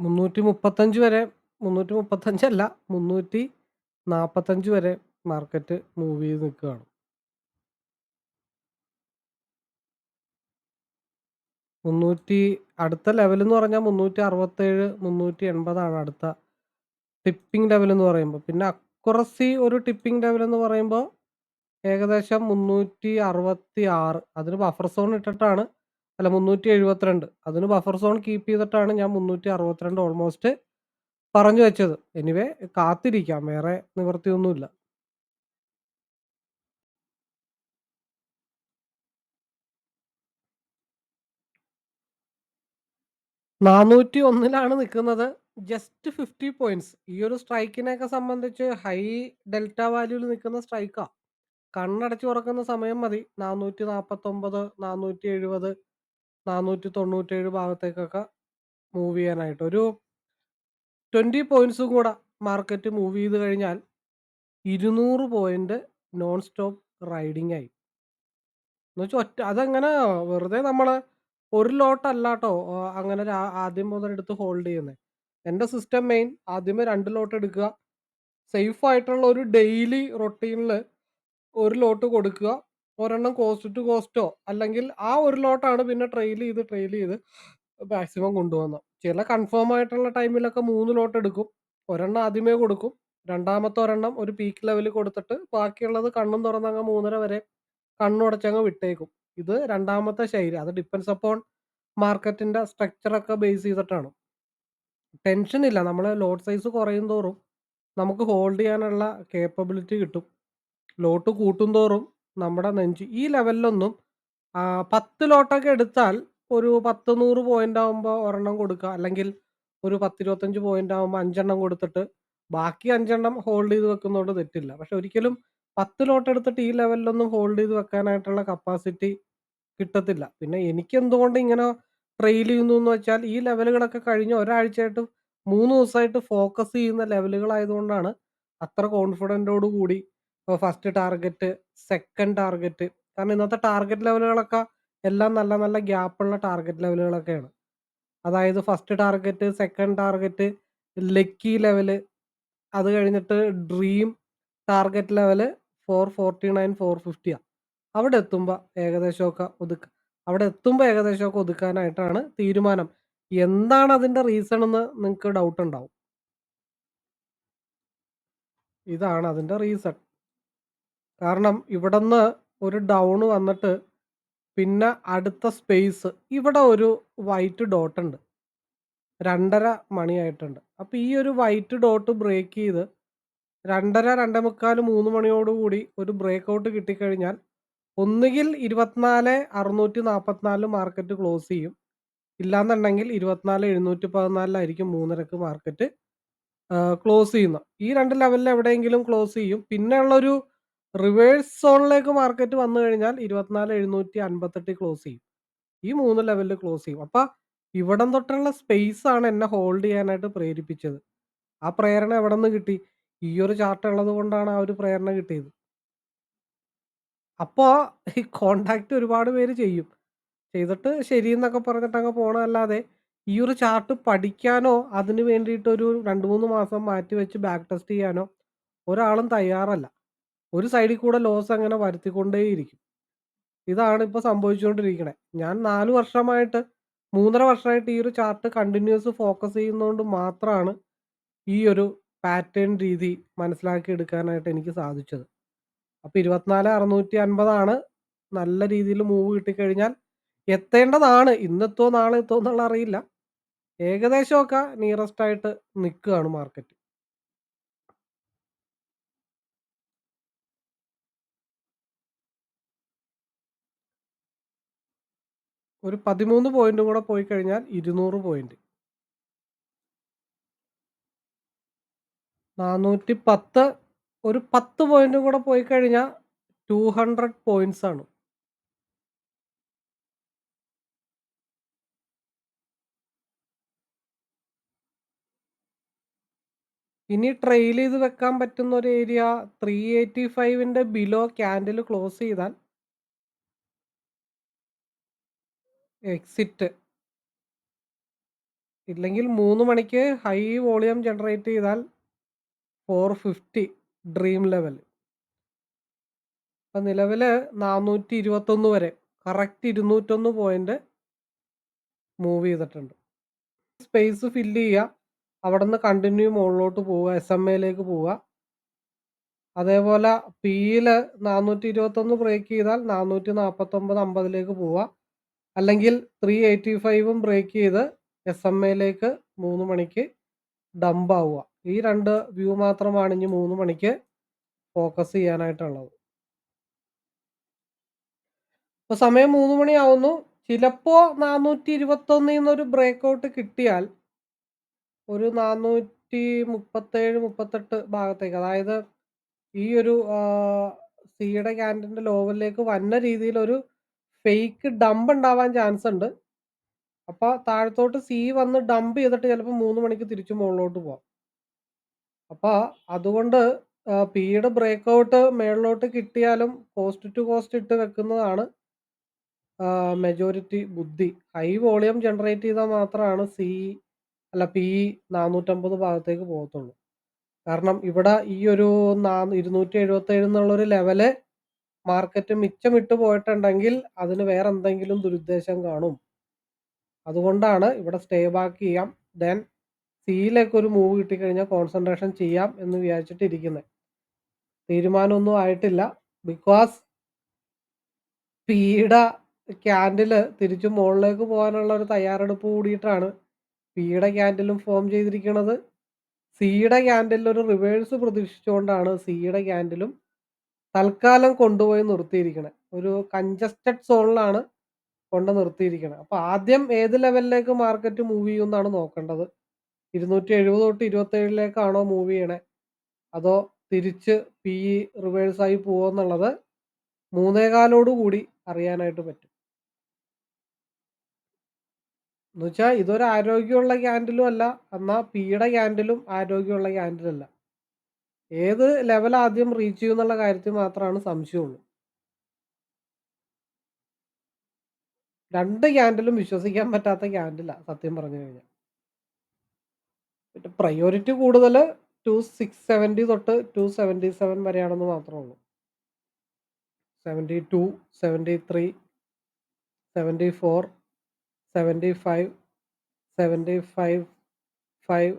മുന്നൂറ്റി മുപ്പത്തഞ്ച് വരെ 335 അല്ല 345 വരെ മാർക്കറ്റ് മൂവ് ചെയ്ത് നിൽക്കുകയാണ്. മുന്നൂറ്റി അടുത്ത ലെവൽ എന്ന് പറഞ്ഞാൽ 367, 380 ആണ് അടുത്ത ടിപ്പിംഗ് ലെവൽ എന്ന് പറയുമ്പോൾ. പിന്നെ അക്യുറസി ഒരു ടിപ്പിംഗ് ലെവൽ എന്ന് പറയുമ്പോൾ ഏകദേശം 366 അതിന് ബഫർ സോൺ ഇട്ടിട്ടാണ് അല്ല 372 അതിന് ബഫർ സോൺ കീപ്പ് ചെയ്തിട്ടാണ് ഞാൻ 362 ഓൾമോസ്റ്റ് പറഞ്ഞു വെച്ചത്. എനിവേ കാത്തിരിക്കാം. വേറെ നിവൃത്തിയൊന്നുമില്ല. നാനൂറ്റി ഒന്നിലാണ് നിൽക്കുന്നത് ജസ്റ്റ് 50 പോയിന്റ്സ്. ഈ ഒരു സ്ട്രൈക്കിനെയൊക്കെ സംബന്ധിച്ച് ഹൈ ഡെൽറ്റ വാല്യൂവിൽ നിൽക്കുന്ന സ്ട്രൈക്കാ. കണ്ണടച്ച് ഉറക്കുന്ന സമയം മതി 449, 470, 497 ഭാഗത്തേക്കൊക്കെ മൂവ് ചെയ്യാനായിട്ട്. ഒരു 20 പോയിന്റ്സും കൂടെ മാർക്കറ്റ് മൂവ് ചെയ്ത് കഴിഞ്ഞാൽ 200 പോയിന്റ് നോൺ സ്റ്റോപ്പ് റൈഡിംഗ് ആയി. എന്നുവെച്ചാൽ ഒറ്റ അതെങ്ങനെ വെറുതെ നമ്മൾ ഒരു ലോട്ട് കേട്ടോ അങ്ങനെ ആദ്യം മുതൽ എടുത്ത് ഹോൾഡ് ചെയ്യുന്നത് എന്റെ സിസ്റ്റം മെയിൻ ആദ്യമേ രണ്ട് ലോട്ട് എടുക്കുക. സേഫ് ആയിട്ടുള്ള ഒരു ഡെയിലി റൊട്ടീനിൽ ഒരു ലോട്ട് കൊടുക്കുക. ഒരെണ്ണം കോസ്റ്റ് ടു കോസ്റ്റോ അല്ലെങ്കിൽ ആ ഒരു ലോട്ടാണ് പിന്നെ ട്രെയിൽ ചെയ്ത് ട്രെയിൽ ചെയ്ത് മാക്സിമം കൊണ്ടുവന്നത് ചില കൺഫേം ആയിട്ടുള്ള ടൈമിലൊക്കെ മൂന്ന് ലോട്ട് എടുക്കും. ഒരെണ്ണം ആദ്യമേ കൊടുക്കും. രണ്ടാമത്തെ ഒരെണ്ണം ഒരു പീക്ക് ലെവലിൽ കൊടുത്തിട്ട് ബാക്കിയുള്ളത് കണ്ണും തുറന്ന് അങ്ങ് 3:30 വരെ കണ്ണും അടച്ചങ്ങ് വിട്ടേക്കും. ഇത് രണ്ടാമത്തെ ശൈലി. അത് ഡിപ്പെൻസ് അപ്പോൺ മാർക്കറ്റിന്റെ സ്ട്രക്ചർ ഒക്കെ ബേസ് ചെയ്തിട്ടാണ്. ടെൻഷൻ ഇല്ല. നമ്മൾ ലോട്ട് സൈസ് കുറയും തോറും നമുക്ക് ഹോൾഡ് ചെയ്യാനുള്ള കേപ്പബിലിറ്റി കിട്ടും. ലോട്ട് കൂട്ടുംതോറും നമ്മുടെ നെഞ്ച് ഈ ലെവലിലൊന്നും പത്ത് 10 ലോട്ടൊക്കെ എടുത്താൽ ഒരു പത്ത് നൂറ് പോയിന്റ് ആകുമ്പോൾ ഒരെണ്ണം കൊടുക്കുക. അല്ലെങ്കിൽ ഒരു 10, 25 പോയിന്റ് ആകുമ്പോൾ അഞ്ചെണ്ണം കൊടുത്തിട്ട് ബാക്കി അഞ്ചെണ്ണം ഹോൾഡ് ചെയ്ത് വെക്കുന്നതുകൊണ്ട് തെറ്റില്ല. പക്ഷെ ഒരിക്കലും 10 ലോട്ട് എടുത്തിട്ട് ഈ ലെവലിലൊന്നും ഹോൾഡ് ചെയ്ത് വെക്കാനായിട്ടുള്ള കപ്പാസിറ്റി കിട്ടത്തില്ല. പിന്നെ എനിക്ക് എന്തുകൊണ്ട് ഇങ്ങനെ ട്രെയിൽ ചെയ്യുന്നു എന്ന് വെച്ചാൽ ഈ ലെവലുകളൊക്കെ കഴിഞ്ഞ് ഒരാഴ്ചയായിട്ട് മൂന്ന് ദിവസമായിട്ട് ഫോക്കസ് ചെയ്യുന്ന ലെവലുകളായതുകൊണ്ടാണ് അത്ര കോൺഫിഡന്റോട് കൂടി ഇപ്പൊ ഫസ്റ്റ് ടാർഗറ്റ്, സെക്കൻഡ് ടാർഗറ്റ് കാരണം ഇന്നത്തെ ടാർഗറ്റ് ലെവലുകളൊക്കെ എല്ലാം നല്ല നല്ല ഗ്യാപ്പുള്ള ടാർഗറ്റ് ലെവലുകളൊക്കെയാണ്. അതായത് first target, second target, lucky level അത് കഴിഞ്ഞിട്ട് ഡ്രീം ടാർഗറ്റ് ലെവൽ 449, 450യാ. അവിടെ എത്തുമ്പോൾ ഏകദേശമൊക്കെ ഒതുക്ക അവിടെ എത്തുമ്പോൾ ഏകദേശമൊക്കെ ഒതുക്കാനായിട്ടാണ് തീരുമാനം. എന്താണ് അതിന്റെ റീസൺ എന്ന് നിങ്ങൾക്ക് ഡൗട്ട് ഉണ്ടാവും. ഇതാണ് അതിന്റെ റീസൺ. കാരണം ഇവിടുന്ന് ഒരു ഡൗൺ വന്നിട്ട് പിന്നെ അടുത്ത സ്പേസ് ഇവിടെ ഒരു വൈറ്റ് ഡോട്ട് ഉണ്ട്. രണ്ടര മണിയായിട്ടുണ്ട്. അപ്പോൾ ഈ ഒരു വൈറ്റ് ഡോട്ട് ബ്രേക്ക് ചെയ്ത് രണ്ടര രണ്ടേ മുക്കാൽ മൂന്ന് മണിയോടുകൂടി ഒരു ബ്രേക്ക് ഔട്ട് കിട്ടിക്കഴിഞ്ഞാൽ ഒന്നുകിൽ 24,644 മാർക്കറ്റ് ക്ലോസ് ചെയ്യും. ഇല്ലാന്നുണ്ടെങ്കിൽ 24,714ലായിരിക്കും 3:30ക്ക് മാർക്കറ്റ് ക്ലോസ് ചെയ്യുന്നത്. ഈ രണ്ട് ലെവലിൽ എവിടെയെങ്കിലും ക്ലോസ് ചെയ്യും. പിന്നെ ഉള്ളൊരു റിവേഴ്സ് സോണിലേക്ക് മാർക്കറ്റ് വന്നു കഴിഞ്ഞാൽ 24,758 ക്ലോസ് ചെയ്യും. ഈ മൂന്ന് ലെവലിൽ ക്ലോസ് ചെയ്യും. അപ്പൊ ഇവിടം തൊട്ടുള്ള സ്പേസ് ആണ് എന്നെ ഹോൾഡ് ചെയ്യാനായിട്ട് പ്രേരിപ്പിച്ചത്. ആ പ്രേരണ എവിടെ നിന്ന് കിട്ടി? ഈ ഒരു ചാർട്ട് ഉള്ളത് കൊണ്ടാണ് ആ ഒരു പ്രേരണ കിട്ടിയത്. അപ്പോ ഈ കോണ്ടാക്ട് ഒരുപാട് പേര് ചെയ്യും. ചെയ്തിട്ട് ശരിയെന്നൊക്കെ പറഞ്ഞിട്ട് അങ്ങ് പോകണമല്ലാതെ ഈ ഒരു ചാർട്ട് പഠിക്കാനോ അതിന് വേണ്ടിയിട്ടൊരു രണ്ട് മൂന്ന് മാസം മാറ്റി വെച്ച് ബാക്ക് ടെസ്റ്റ് ചെയ്യാനോ ഒരാളും തയ്യാറല്ല ഒരു സൈഡിൽ കൂടെ ലോസ് അങ്ങനെ വരുത്തിക്കൊണ്ടേയിരിക്കും. ഇതാണ് ഇപ്പോൾ സംഭവിച്ചുകൊണ്ടിരിക്കണേ. ഞാൻ നാല് വർഷമായിട്ട് മൂന്നര വർഷമായിട്ട് ഈ ഒരു ചാർട്ട് കണ്ടിന്യൂസ് ഫോക്കസ് ചെയ്യുന്നതുകൊണ്ട് മാത്രമാണ് ഈ ഒരു പാറ്റേൺ രീതി മനസ്സിലാക്കി എടുക്കാനായിട്ട് എനിക്ക് സാധിച്ചത്. ഇരുപത്തിനാല് അറുന്നൂറ്റി അൻപതാണ് നല്ല രീതിയിൽ മൂവ് കിട്ടിക്കഴിഞ്ഞാൽ എത്തേണ്ടതാണ് ഇന്നെത്തോ നാളെ എത്തോ എന്നുള്ള അറിയില്ല. ഏകദേശമൊക്കെ നിയറസ്റ്റ് ആയിട്ട് നിൽക്കുകയാണ് മാർക്കറ്റ് ഒരു പതിമൂന്ന് പോയിന്റും കൂടെ പോയി കഴിഞ്ഞാൽ ഇരുന്നൂറ് പോയിന്റ്. നാനൂറ്റി പത്ത് ഒരു പത്ത് പോയിന്റും കൂടെ പോയി കഴിഞ്ഞാൽ ടു ഹൺഡ്രഡ് പോയിന്റ്സ് ആണ്. ഇനി ട്രെയിൽ ചെയ്ത് വെക്കാൻ പറ്റുന്ന ഒരു ഏരിയ ത്രീ എയ്റ്റി ഫൈവിന്റെ ബിലോ ക്യാൻഡിൽ ക്ലോസ് ചെയ്താൽ എക്സിറ്റ്. ഇല്ലെങ്കിൽ മൂന്ന് മണിക്ക് ഹൈ വോളിയം ജനറേറ്റ് ചെയ്താൽ ഫോർ ഫിഫ്റ്റി ഡ്രീം ലെവൽ. അപ്പം നിലവിൽ നാനൂറ്റി ഇരുപത്തൊന്ന് വരെ കറക്റ്റ് ഇരുന്നൂറ്റൊന്ന് പോയിന്റ് മൂവ് ചെയ്തിട്ടുണ്ട്. സ്പേസ് ഫില്ല് ചെയ്യുക. അവിടെ നിന്ന് കണ്ടിന്യൂ മുകളിലോട്ട് പോവുക. എസ് എം എയിലേക്ക് പോവുക. അതേപോലെ പിയിൽ നാനൂറ്റി ഇരുപത്തൊന്ന് ബ്രേക്ക് ചെയ്താൽ നാനൂറ്റി നാൽപ്പത്തൊമ്പത് അമ്പതിലേക്ക് പോവുക. അല്ലെങ്കിൽ ത്രീ എയ്റ്റി ഫൈവും ബ്രേക്ക് ചെയ്ത് എസ് എം എയിലേക്ക് മൂന്ന് മണിക്ക് ഡംപ് ആവുക. ഈ രണ്ട് വ്യൂ മാത്രമാണ് ഇനി മൂന്ന് മണിക്ക് ഫോക്കസ് ചെയ്യാനായിട്ടുള്ളത്. ഇപ്പോൾ സമയം മൂന്ന് മണിയാവുന്നു. ചിലപ്പോൾ നാനൂറ്റി ഇരുപത്തൊന്നിൽ നിന്നൊരു ബ്രേക്ക് ഔട്ട് കിട്ടിയാൽ ഒരു നാനൂറ്റി മുപ്പത്തേഴ് മുപ്പത്തെട്ട് ഭാഗത്തേക്ക് അതായത് ഈ ഒരു സിയുടെ ക്യാൻഡിന്റെ ലോവലിലേക്ക് വന്ന രീതിയിലൊരു ഫേക്ക് ഡംപ് ഉണ്ടാവാൻ ചാൻസ് ഉണ്ട്. അപ്പോൾ താഴത്തോട്ട് സി വന്ന് ഡംപ് ചെയ്തിട്ട് ചിലപ്പോൾ മൂന്ന് മണിക്ക് തിരിച്ചു മുകളിലോട്ട് പോവാം. അപ്പോൾ അതുകൊണ്ട് പിയുടെ ബ്രേക്ക് ഔട്ട് മേളിലോട്ട് കിട്ടിയാലും കോസ്റ്റ് ടു കോസ്റ്റ് ഇട്ട് വെക്കുന്നതാണ് മെജോറിറ്റി ബുദ്ധി. ഹൈ വോളിയം ജനറേറ്റ് ചെയ്താൽ മാത്രമാണ് സി അല്ല പി നാനൂറ്റമ്പത് ഭാഗത്തേക്ക് പോകത്തുള്ളൂ. കാരണം ഇവിടെ ഈ ഒരു നാ ഇരുന്നൂറ്റി എഴുപത്തേഴ് എന്നുള്ളൊരു ലെവൽ മാർക്കറ്റ് മിച്ചമിട്ട് പോയിട്ടുണ്ടെങ്കിൽ അതിന് വേറെ എന്തെങ്കിലും ദുരുദ്ദേശം കാണും. അതുകൊണ്ടാണ് ഇവിടെ സ്റ്റേ ബാക്ക് ചെയ്യാം. ദെൻ സിയിലേക്ക് ഒരു മൂവ് കിട്ടിക്കഴിഞ്ഞാൽ കോൺസെൻട്രേഷൻ ചെയ്യാം എന്ന് വിചാരിച്ചിട്ടിരിക്കുന്നത് തീരുമാനമൊന്നും ആയിട്ടില്ല. ബിക്കോസ് പീഡ ക്യാൻഡിൽ തിരിച്ചു മുകളിലേക്ക് പോകാനുള്ള ഒരു തയ്യാറെടുപ്പ് കൂടിയിട്ടാണ് പിയുടെ ക്യാൻഡിലും ഫോം ചെയ്തിരിക്കുന്നത് സിയുടെ ക്യാൻഡിലൊരു റിവേഴ്സ് പ്രതീക്ഷിച്ചുകൊണ്ടാണ് സിയുടെ ക്യാൻഡിലും തൽക്കാലം കൊണ്ടുപോയി നിർത്തിയിരിക്കണേ. ഒരു കഞ്ചസ്റ്റഡ് സോണിലാണ് കൊണ്ട് നിർത്തിയിരിക്കുന്നത് അപ്പൊ ആദ്യം ഏത് ലെവലിലേക്ക് മാർക്കറ്റ് മൂവ് ചെയ്യുമെന്നാണ് നോക്കേണ്ടത്. ഇരുന്നൂറ്റി എഴുപത് തൊട്ട് ഇരുപത്തേഴിലേക്കാണോ മൂവ് ചെയ്യണേ? അതോ തിരിച്ച് പി ഇ റിവേഴ്സായി പോകുമെന്നുള്ളത് മൂന്നേകാലോട് കൂടി അറിയാനായിട്ട് പറ്റും. എന്നുവെച്ചാൽ ഇതൊരു ആരോഗ്യമുള്ള ക്യാൻഡിലും അല്ല. എന്നാൽ പിയുടെ ക്യാൻഡിലും ആരോഗ്യമുള്ള ക്യാൻഡിലല്ല ഏത് ലെവൽ ആദ്യം റീച്ച് ചെയ്യും എന്നുള്ള കാര്യത്തിൽ മാത്രമാണ് സംശയമുള്ളൂ. രണ്ട് ക്യാൻഡിലും വിശ്വസിക്കാൻ പറ്റാത്ത ക്യാൻഡിലാണ് സത്യം പറഞ്ഞു കഴിഞ്ഞാൽ. പ്രയോറിറ്റി കൂടുതൽ ടു സിക്സ് സെവന്റി തൊട്ട് ടു സെവന്റി സെവൻ വരെയാണെന്ന് മാത്രമേ ഉള്ളൂ. Seventy two seventy three seventy four seventy five seventy five five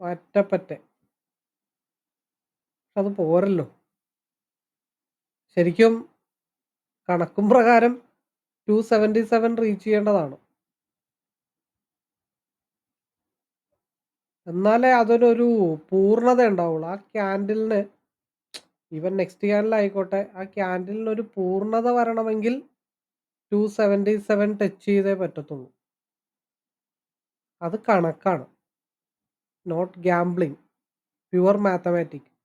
ഒറ്റപ്പറ്റ അത് പോരല്ലോ. ശരിക്കും കണക്കും പ്രകാരം ടു സെവന്റി സെവൻ റീച്ച് ചെയ്യേണ്ടതാണ്. എന്നാലേ അതിനൊരു പൂർണത ഉണ്ടാവുള്ളൂ. ആ ക്യാൻഡിലിന് ഈവൻ നെക്സ്റ്റ് ക്യാൻഡിലായിക്കോട്ടെ. ആ ക്യാൻഡിലിന് ഒരു പൂർണത വരണമെങ്കിൽ ടു സെവന്റി സെവൻ ടച്ച് ചെയ്തേ പറ്റത്തുള്ളൂ. അത് കണക്കാണ്. നോട്ട് ഗ്യാംബ്ലിങ് പ്യുവർ മാത്തമാറ്റിക്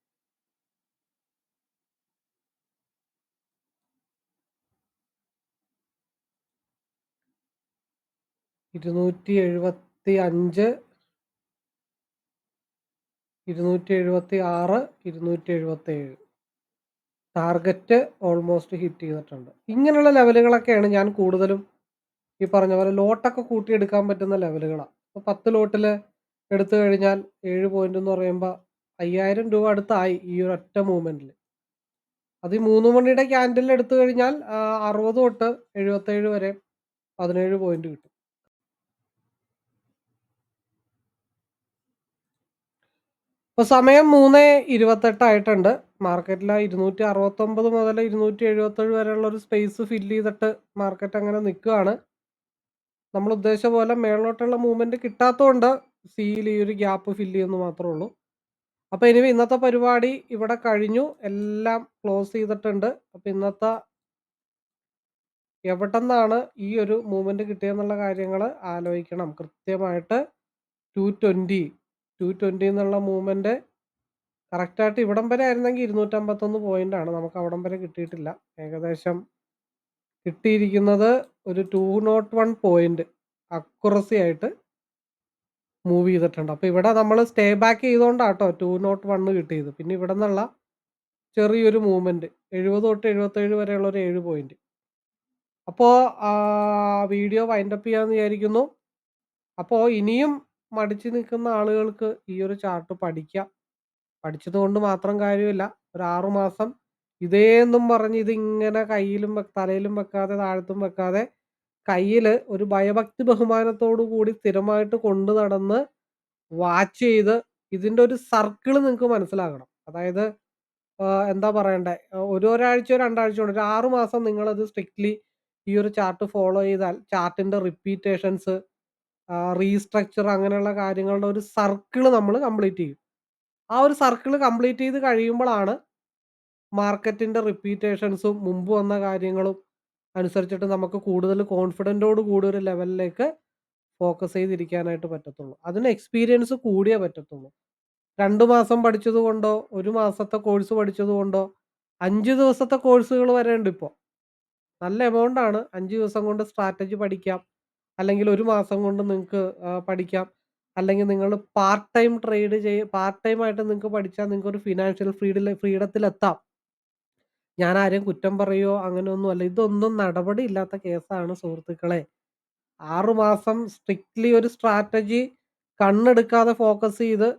ഇരുന്നൂറ്റി എഴുപത്തി അഞ്ച് ഇരുന്നൂറ്റി എഴുപത്തി ആറ് ഇരുന്നൂറ്റി എഴുപത്തി ഏഴ് ടാർഗറ്റ് ഓൾമോസ്റ്റ് ഹിറ്റ് ചെയ്തിട്ടുണ്ട്. ഇങ്ങനെയുള്ള ലെവലുകളൊക്കെയാണ് ഞാൻ കൂടുതലും ഈ പറഞ്ഞ പോലെ ലോട്ടൊക്കെ കൂട്ടിയെടുക്കാൻ പറ്റുന്ന ലെവലുകളാണ് ഇപ്പോൾ പത്ത് ലോട്ടിൽ എടുത്തു കഴിഞ്ഞാൽ ഏഴ് പോയിന്റ് എന്ന് പറയുമ്പോൾ അയ്യായിരം രൂപ അടുത്തായി ഈ ഒരു ഒറ്റ മൂവ്മെന്റിൽ അത് ഈ മൂന്ന് മണിയുടെ ക്യാൻഡിൽ എടുത്തു കഴിഞ്ഞാൽ അറുപത് തൊട്ട് എഴുപത്തേഴ് വരെ പതിനേഴ് പോയിന്റ് കിട്ടും. ഇപ്പോൾ സമയം മൂന്ന് ഇരുപത്തെട്ടായിട്ടുണ്ട്. മാർക്കറ്റിൽ ഇരുന്നൂറ്റി അറുപത്തൊമ്പത് മുതൽ ഇരുന്നൂറ്റി എഴുപത്തേഴ് വരെയുള്ള ഒരു സ്പേസ് ഫില്ല് ചെയ്തിട്ട് മാർക്കറ്റ് അങ്ങനെ നിൽക്കുകയാണ്. നമ്മൾ ഉദ്ദേശിച്ച പോലെ മേളിലോട്ടുള്ള മൂവ്മെന്റ് കിട്ടാത്തതുകൊണ്ട് സിയിൽ ഈ ഒരു ഗ്യാപ്പ് ഫില്ല് ചെയ്യുന്നു മാത്രമേ ഉള്ളൂ. അപ്പോൾ ഇനി ഇന്നത്തെ പരിപാടി ഇവിടെ കഴിഞ്ഞു. എല്ലാം ക്ലോസ് ചെയ്തിട്ടുണ്ട്. അപ്പോൾ ഇന്നത്തെ എവിടെ നിന്നാണ് ഈ ഒരു മൂവ്മെന്റ് കിട്ടിയെന്നുള്ള കാര്യങ്ങൾ ആലോചിക്കണം. കൃത്യമായിട്ട് ടു ട്വന്റി ടു ട്വന്റി എന്നുള്ള മൂവ്മെന്റ് കറക്റ്റായിട്ട് ഇവിടം വരെ ആയിരുന്നെങ്കിൽ ഇരുന്നൂറ്റമ്പത്തൊന്ന് പോയിന്റ് ആണ്. നമുക്ക് അവിടം വരെ കിട്ടിയിട്ടില്ല. ഏകദേശം കിട്ടിയിരിക്കുന്നത് ഒരു two nought one point accuracy ആയിട്ട് മൂവ് ചെയ്തിട്ടുണ്ട്. അപ്പോൾ ഇവിടെ നമ്മൾ സ്റ്റേ ബാക്ക് ചെയ്തുകൊണ്ടാട്ടോ ടു നോട്ട് വണ്ണ് കിട്ടിയത്. പിന്നെ ഇവിടെ നിന്നുള്ള ചെറിയൊരു മൂവ്മെന്റ് എഴുപത് തൊട്ട് എഴുപത്തേഴ് വരെയുള്ള ഒരു ഏഴ് പോയിന്റ് അപ്പോൾ വീഡിയോ വൈൻഡപ്പ് ചെയ്യാമെന്ന് വിചാരിക്കുന്നു. അപ്പോൾ ഇനിയും മടിച്ചു നിൽക്കുന്ന ആളുകൾക്ക് ഈ ഒരു ചാർട്ട് പഠിക്കാം. പഠിച്ചത് കൊണ്ട് മാത്രം കാര്യമില്ല. ഒരു ആറുമാസം ഇതേന്നും പറഞ്ഞ് ഇതിങ്ങനെ കയ്യിലും തലയിലും വെക്കാതെ താഴത്തും വെക്കാതെ കയ്യിൽ ഒരു ഭയഭക്തി ബഹുമാനത്തോടു കൂടി സ്ഥിരമായിട്ട് കൊണ്ടു നടന്ന് വാച്ച് ചെയ്ത് ഇതിന്റെ ഒരു സർക്കിൾ നിങ്ങൾക്ക് മനസ്സിലാകണം. അതായത് എന്താ പറയണ്ടേ? ആ, ഒരു ഒരാഴ്ചയോ രണ്ടാഴ്ചയോ ഒരു ആറുമാസം നിങ്ങളത് സ്ട്രിക്ട്ലി ഈ ഒരു ചാർട്ട് ഫോളോ ചെയ്താൽ ചാർട്ടിന്റെ റിപ്പീറ്റേഷൻസ് റീസ്ട്രക്ചർ അങ്ങനെയുള്ള കാര്യങ്ങളുടെ ഒരു സർക്കിൾ നമ്മൾ കംപ്ലീറ്റ് ചെയ്യും. ആ ഒരു സർക്കിൾ കംപ്ലീറ്റ് ചെയ്ത് കഴിയുമ്പോഴാണ് മാർക്കറ്റിന്റെ റിപ്പീറ്റേഷൻസും മുമ്പ് വന്ന കാര്യങ്ങളും അനുസരിച്ചിട്ട് നമുക്ക് കൂടുതൽ കോൺഫിഡന്റോട് കൂടി ഒരു ലെവലിലേക്ക് ഫോക്കസ് ചെയ്തിരിക്കാനായിട്ട് പറ്റത്തുള്ളൂ. അതിന് എക്സ്പീരിയൻസ് കൂടിയേ പറ്റത്തുള്ളൂ. രണ്ട് മാസം പഠിച്ചത് കൊണ്ടോ ഒരു മാസത്തെ കോഴ്സ് പഠിച്ചത് കൊണ്ടോ അഞ്ച് ദിവസത്തെ കോഴ്സുകൾ വരെ ഉണ്ട് ഇപ്പോൾ നല്ല എമൗണ്ട് ആണ് അഞ്ച് ദിവസം കൊണ്ട് സ്ട്രാറ്റജി പഠിക്കാം. അല്ലെങ്കിൽ ഒരു മാസം കൊണ്ട് നിങ്ങൾക്ക് പഠിക്കാം. അല്ലെങ്കിൽ നിങ്ങൾ പാർട്ട് ടൈം ട്രേഡ് ചെയ് പാർട്ട് ടൈം ആയിട്ട് നിങ്ങൾക്ക് പഠിച്ചാൽ നിങ്ങൾക്ക് ഒരു ഫിനാൻഷ്യൽ ഫ്രീഡിൽ ഫ്രീഡത്തിലെത്താം ഞാൻ ആരെയും കുറ്റം പറയുമോ അങ്ങനെയൊന്നും അല്ല. ഇതൊന്നും നടപടി ഇല്ലാത്ത കേസാണ് സുഹൃത്തുക്കളെ. ആറുമാസം സ്ട്രിക്ട്ലി ഒരു സ്ട്രാറ്റജി കണ്ണെടുക്കാതെ ഫോക്കസ് ചെയ്ത്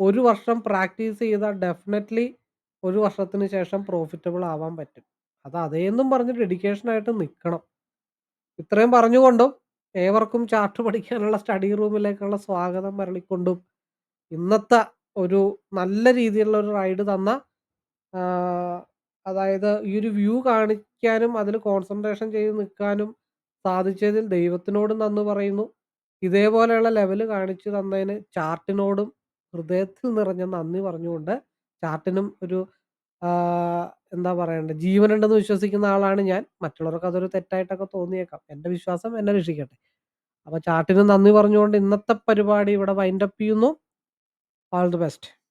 ഒരു വർഷം പ്രാക്ടീസ് ചെയ്താൽ ഡെഫിനറ്റ്ലി ഒരു വർഷത്തിന് ശേഷം പ്രോഫിറ്റബിൾ ആവാൻ പറ്റും. അത് അതേന്നും പറഞ്ഞ് ഡെഡിക്കേഷൻ ആയിട്ട് നിൽക്കണം ഇത്രയും പറഞ്ഞുകൊണ്ടും ഏവർക്കും ചാർട്ട് പഠിക്കാനുള്ള സ്റ്റഡി റൂമിലേക്കുള്ള സ്വാഗതം മരളിക്കൊണ്ടും ഇന്നത്തെ ഒരു നല്ല രീതിയിലുള്ള ഒരു റൈഡ് തന്ന അതായത് ഈ ഒരു വ്യൂ കാണിക്കാനും അതിൽ കോൺസെൻട്രേഷൻ ചെയ്ത് നിൽക്കാനും സാധിച്ചതിൽ ദൈവത്തിനോടും നന്ദി പറയുന്നു. ഇതേപോലെയുള്ള ലെവൽ കാണിച്ചു തന്നതിന് ചാർട്ടിനോടും ഹൃദയത്തിൽ നിറഞ്ഞ നന്ദി പറഞ്ഞുകൊണ്ട് ചാർട്ടിനും ഒരു എന്താ പറയണ്ടേ ജീവനുണ്ടെന്ന് വിശ്വസിക്കുന്ന ആളാണ് ഞാൻ. മറ്റുള്ളവർക്ക് അതൊരു തെറ്റായിട്ടൊക്കെ തോന്നിയേക്കാം. എന്റെ വിശ്വാസം എന്നെ രക്ഷിക്കട്ടെ. അപ്പോൾ ചാർട്ടിന് നന്ദി പറഞ്ഞുകൊണ്ട് ഇന്നത്തെ പരിപാടി ഇവിടെ വൈൻഡപ്പ് ചെയ്യുന്നു. All the best